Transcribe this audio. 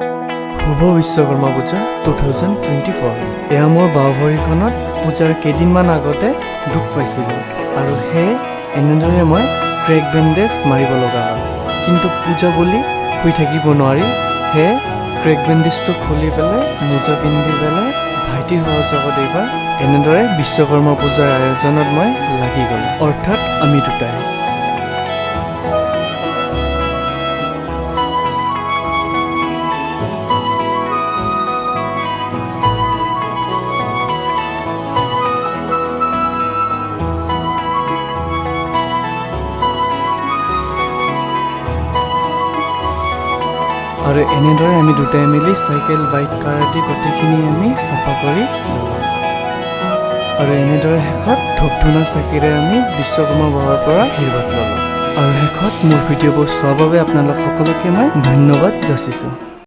শুভ Vishwakarma Puja two thousand twenty four এয়া মোৰ বাওঁ ভৰিখনত পূজাৰ কেইদিনমান আগতে দুখ পাইছিলোঁ আৰু সেয়ে এনেদৰে মই ক্ৰেক বেণ্ডেজ মাৰিব লগা হ'ল। কিন্তু পূজা বুলি শুই থাকিব নোৱাৰি, সেয়ে ক্ৰেক বেণ্ডেজটো খুলি পেলাই, মোজা পিন্ধি পেলাই ভাইটিৰ সহযোগত এইবাৰ এনেদৰে বিশ্বকৰ্মা পূজাৰ আয়োজনত মই লাগি গ'লোঁ। অৰ্থাৎ আমি দুটাই। আৰু এনেদৰে আমি দুটাই মিলি চাইকেল বাইক কাৰ আদি গোটেইখিনি আমি চাফা কৰি আৰু এনেদৰে শেষত ধূপ ধূনা চাকিৰে আমি বিশ্বকৰ্মা বাবাৰ পৰা আশীৰ্বাদ ল'লোঁ। আৰু শেষত মোৰ ভিডিঅ'বোৰ চোৱাৰ বাবে আপোনালোক সকলোকে মই ধন্যবাদ যাচিছোঁ।